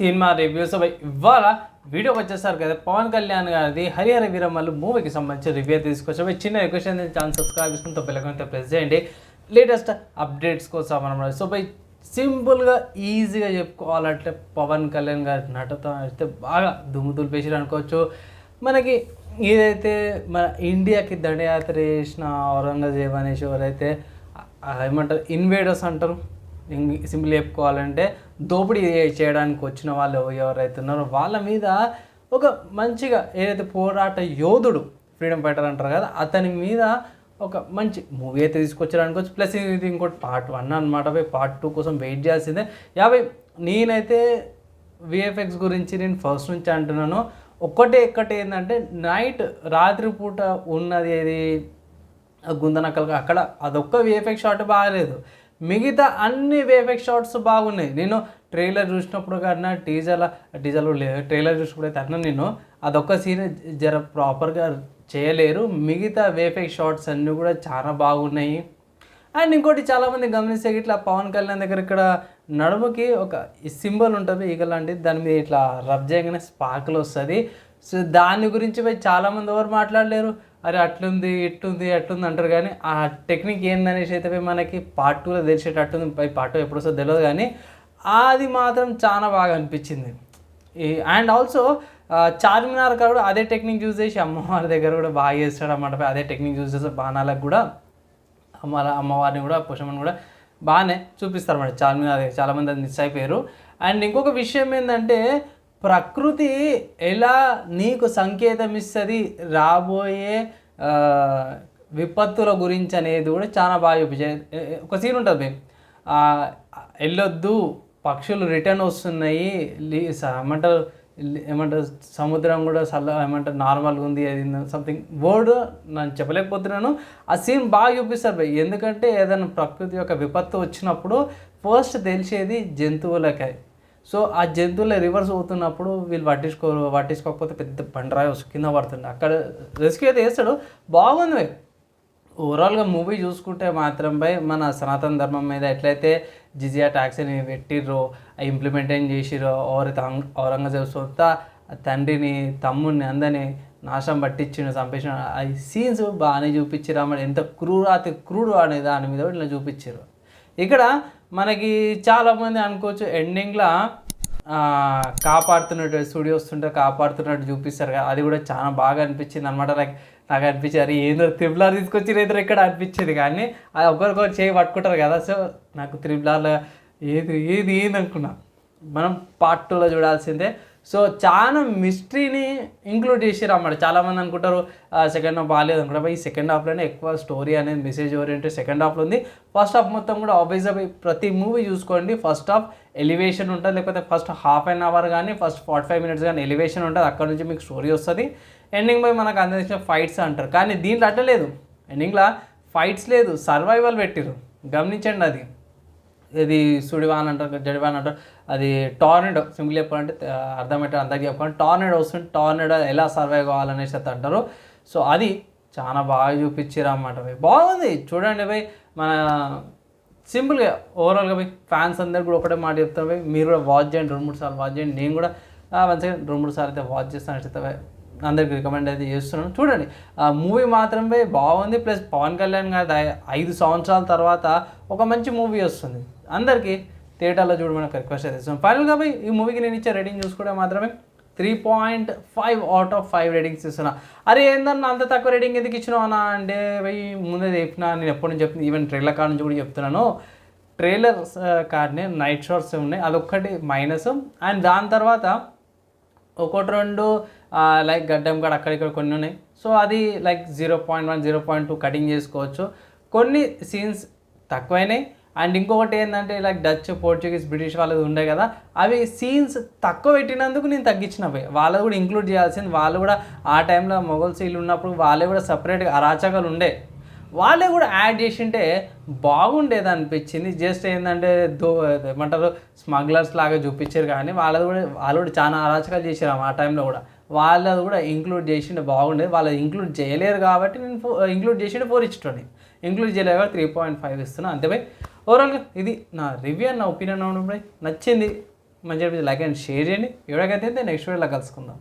Cinema reviews. ఇవాళ వీడియోకి వచ్చేసారు కదా పవన్ కళ్యాణ్ గారిది హరిహర వీరమ్మలు మూవీకి సంబంధించి రివ్యూ తీసుకొచ్చి చిన్న రిక్వెస్ట్ ఏంటంటే ఛానల్ సబ్స్క్రైబ్ చేసుకుని తప్పలేకపోతే ప్రెస్ చేయండి. లేటెస్ట్ అప్డేట్స్ కోసం మనం సో బై సింపుల్గా ఈజీగా చెప్పుకోవాలంటే పవన్ కళ్యాణ్ గారి నటతో అయితే బాగా దుమ్ము దులిపేసారు అనుకోవచ్చు. మనకి ఏదైతే మన ఇండియాకి దండయాత్ర చేసిన ఔరంగజేబ్ అనేసి ఎవరైతే ఏమంటారు? ఇన్వేడర్స్ అంటారు. సింపుల్ చెప్పుకోవాలంటే దోపిడీ చేయడానికి వచ్చిన వాళ్ళు ఎవరైతే ఉన్నారో వాళ్ళ మీద ఒక మంచిగా ఏదైతే పోరాట యోధుడు ఫ్రీడమ్ ఫైటర్ అంటారు కదా అతని మీద ఒక మంచి మూవీ అయితే తీసుకొచ్చారనుకోవచ్చు ప్లస్ ఇది ఇంకోటి పార్ట్ వన్ అనమాట పార్ట్ టూ కోసం వెయిట్ చేయాల్సిందే. యాభై నేనైతే విఎఫ్ఎక్స్ గురించి నేను ఫస్ట్ నుంచి అంటున్నాను. ఒక్కటే ఒక్కటే ఏంటంటే నైట్ రాత్రిపూట ఉన్నది ఏది? గుందనక్కలు అక్కడ అదొక్క విఎఫ్ఎక్స్ షాట్ బాగలేదు. మిగతా అన్ని వేఫెక్ షాట్స్ బాగున్నాయి. నేను ట్రైలర్ చూసినప్పుడు కన్నా టీజర్ టీజర్ లేదు. ట్రైలర్ చూసినప్పుడు అయితే అన్న నేను అదొక్క సీన్ జర ప్రాపర్గా చేయలేరు. మిగతా వేఫెక్ షార్ట్స్ అన్నీ కూడా చాలా బాగున్నాయి. అండ్ ఇంకోటి చాలామంది గమనిస్తే ఇట్లా పవన్ కళ్యాణ్ దగ్గర ఇక్కడ నడుముకి ఒక సింబల్ ఉంటుంది ఈగ లాంటిది దాని మీద ఇట్లా రబ్ చేయగానే స్పార్కులు వస్తుంది. సో దాని గురించి పోయి చాలామంది ఎవరు మాట్లాడలేరు. అరే అట్లుంది ఇట్టుంది అట్లుంది అంటారు కానీ ఆ టెక్నిక్ ఏందనేసి అయితే పోయి మనకి పార్ట్ టూలో తెలిసేటట్టుంది పై పార్ట్ టూ ఎప్పుడు వస్తుందో తెలియదు కానీ అది మాత్రం చాలా బాగా అనిపించింది. ఈ అండ్ ఆల్సో చార్మినార్ కూడా అదే టెక్నిక్ యూజ్ చేసి అమ్మవారి దగ్గర కూడా బాగా చేస్తాడు అన్నమాట అదే టెక్నిక్ యూజ్ చేస్తే బాణాలకు కూడా అమ్మ అమ్మవారిని కూడా పుషమని కూడా బాగానే చూపిస్తారు అన్నమాట చాలామంది చాలామంది అది మిస్ అయిపోయారు. అండ్ ఇంకొక విషయం ఏంటంటే ప్రకృతి ఎలా నీకు సంకేతం ఇస్తుంది రాబోయే విపత్తుల గురించి అనేది కూడా చాలా బాగా చూపించే ఒక సీన్ ఉంటుంది వెళ్ళొద్దు పక్షులు రిటర్న్ వస్తున్నాయి లీ- ఏమంటారు ఏమంటారు సముద్రం కూడా చల్ల ఏమంటారు నార్మల్గా ఉంది అది సంథింగ్ వర్డ్ నేను చెప్పలేకపోతున్నాను. ఆ సీన్ బాగా చూపిస్తారు భయ్. ఎందుకంటే ఏదైనా ప్రకృతి యొక్క విపత్తు వచ్చినప్పుడు ఫస్ట్ తెలిసేది జంతువులకే. సో ఆ జంతువులు రివర్స్ అవుతున్నప్పుడు వీళ్ళు పట్టించుకో పట్టించుకోకపోతే పెద్ద బండరాయి కింద పడుతుంది. అక్కడ రెస్క్యూ అయితే వేస్తాడు బాగుంది ఓవరాల్గా మూవీ చూసుకుంటే మాత్రం బై మన సనాతన ధర్మం మీద ఎట్లయితే జిజియా ట్యాక్స్ని పెట్టిర్రో ఇంప్లిమెంటేషన్ చేసిరో ఓరి ఔరంగజేబు సొంత తండ్రిని తమ్ముడిని అందరినీ నాశనం పట్టించిన చంపేసిన ఆ సీన్స్ బాగానే చూపించారు అమ్మ. ఎంత క్రూరాతి క్రూడు అనే దాని మీద ఇట్లా చూపించారు ఇక్కడ మనకి చాలామంది అనుకోవచ్చు ఎండింగ్లో కాపాడుతున్నట్టు స్టూడియోస్ ఉంటే కాపాడుతున్నట్టు చూపిస్తారు కదా. అది కూడా చాలా బాగా అనిపించింది అనమాట లైక్ నాకు అనిపించింది అరే ఏందో త్రిబులార్ తీసుకొచ్చి ఇద్దరు ఇక్కడ అనిపించేది. కానీ అది ఒకరికొకరు చేయి పట్టుకుంటారు కదా. సో నాకు త్రిబులార్లో ఏది ఏది ఏది అనుకున్నా మనం పార్ట్ టూలో చూడాల్సిందే. సో చాలా మిస్టరీని ఇంక్లూడ్ చేసారు అన్నమాట. చాలామంది అనుకుంటారు సెకండ్ హాఫ్ బాగాలేదు అనుకుంటారు. ఈ సెకండ్ హాఫ్లోనే ఎక్కువ స్టోరీ అనేది మెసేజ్ ఓరియంటెడ్ సెకండ్ హాఫ్లో ఉంది. ఫస్ట్ హాఫ్ మొత్తం కూడా ఆబ్వియస్గా ప్రతి మూవీ చూసుకోండి. ఫస్ట్ హాఫ్ ఎలివేషన్ ఉంటుంది లేకపోతే ఫస్ట్ హాఫ్ అన్ అవర్ కానీ ఫస్ట్ ఫార్టీ ఫైవ్ మినిట్స్ కానీ ఎలివేషన్ ఉంటుంది. అక్కడ నుంచి మీకు స్టోరీ వస్తుంది. ఎండింగ్ పోయి మనకు అందించిన ఫైట్స్ అంటారు. కానీ దీంట్లో అట్టలేదు ఎండింగ్లో ఫైట్స్ లేదు సర్వైవల్ పెట్టిరు గమనించండి అది. ఇది సుడివాన్ అంటారు జడివాన్ అంటారు. అది టార్నెడో సింపుల్ చెప్పాలంటే ఆ, అర్థమయ్యేట అందరికీ చెప్పాలంటే టార్నెడో వస్తుంది టార్నెడో ఎలా సర్వైవ్ కావాలనేసి అయితే అంటారు. సో అది చాలా బాగా చూపించారు అన్నమాట బాగుంది చూడండి భయ్. మన సింపుల్గా ఓవరాల్గా పోయి ఫ్యాన్స్ అందరు కూడా ఒకటే మాట చెప్తారు భయ్. మీరు కూడా వాచ్ చేయండి రెండు మూడు సార్లు వాచ్ చేయండి. నేను కూడా మంచిగా రెండు మూడు సార్లు అయితే వాచ్ చేస్తాను చెప్తా అందరికి రికమెండ్ అయితే చేస్తున్నాను. చూడండి ఆ మూవీ మాత్రమే బాగుంది. ప్లస్ పవన్ కళ్యాణ్ గారి ఐదు సంవత్సరాల తర్వాత ఒక మంచి మూవీ వస్తుంది. అందరికీ థియేటర్లో చూడమని ఒక రిక్వెస్ట్ అయితే ఇస్తున్నాను. ఫైనల్గా పోయి ఈ మూవీకి నేను ఇచ్చే రేటింగ్ చూసుకుంటే మాత్రమే three point five out of five ratings ఇస్తున్నా. అరే ఏందన్నా అంత తక్కువ రేటింగ్ ఎందుకు ఇచ్చినావు అన్న అంటే పోయి ముందే చెప్పినా నేను ఎప్పటి నుంచి చెప్తున్నా ఈవెన్ ట్రైలర్ కార్డ్ నుంచి కూడా చెప్తున్నాను. ట్రైలర్ కార్డ్నే నైట్ షార్ట్స్ ఉన్నాయి. అదొక్కటి మైనస్ అండ్ దాని తర్వాత ఒకటి రెండు లైక్ గడ్డం కాడ అక్కడిక్కడ కొన్ని ఉన్నాయి. సో అది like zero point one zero point two cutting చేసుకోవచ్చు. కొన్ని సీన్స్ తక్కువైనాయి. అండ్ ఇంకొకటి ఏంటంటే లైక్ డచ్ పోర్చుగీస్ బ్రిటిష్ వాళ్ళది ఉండే కదా అవి సీన్స్ తక్కువ పెట్టినందుకు నేను తగ్గించిన పోయి కూడా ఇంక్లూడ్ చేయాల్సింది. వాళ్ళు కూడా ఆ టైంలో మొగల్ సీలు ఉన్నప్పుడు వాళ్ళే కూడా సపరేట్గా అరాచకాలు ఉండే. వాళ్ళే కూడా యాడ్ చేసింటే బాగుండేది అనిపించింది. జస్ట్ ఏంటంటే దో ఏమంటారు స్మగ్లర్స్ లాగా చూపించారు కానీ వాళ్ళది కూడా వాళ్ళు కూడా చాలా అరాచకాలు చేశారు ఆ టైంలో కూడా. వాళ్ళది కూడా ఇంక్లూడ్ చేసిండే బాగుండేది. వాళ్ళది ఇంక్లూడ్ చేయలేరు కాబట్టి నేను ఫో ఇంక్లూడ్ చేసిండే ఫోర్ ఇచ్చేటోని ఇంక్లూడ్ చేయలేదు కాబట్టి త్రీ పాయింట్ ఫైవ్ ఇస్తున్నాను అంతే బై ఓవరాల్గా ఇది నా రివ్యూ నా ఒపీనియన్ ఉన్నప్పుడు నచ్చింది. మంచి లైక్ అండ్ షేర్ చేయండి. ఎవరికైతే నెక్స్ట్ వీడియోలో కలుసుకుందాం.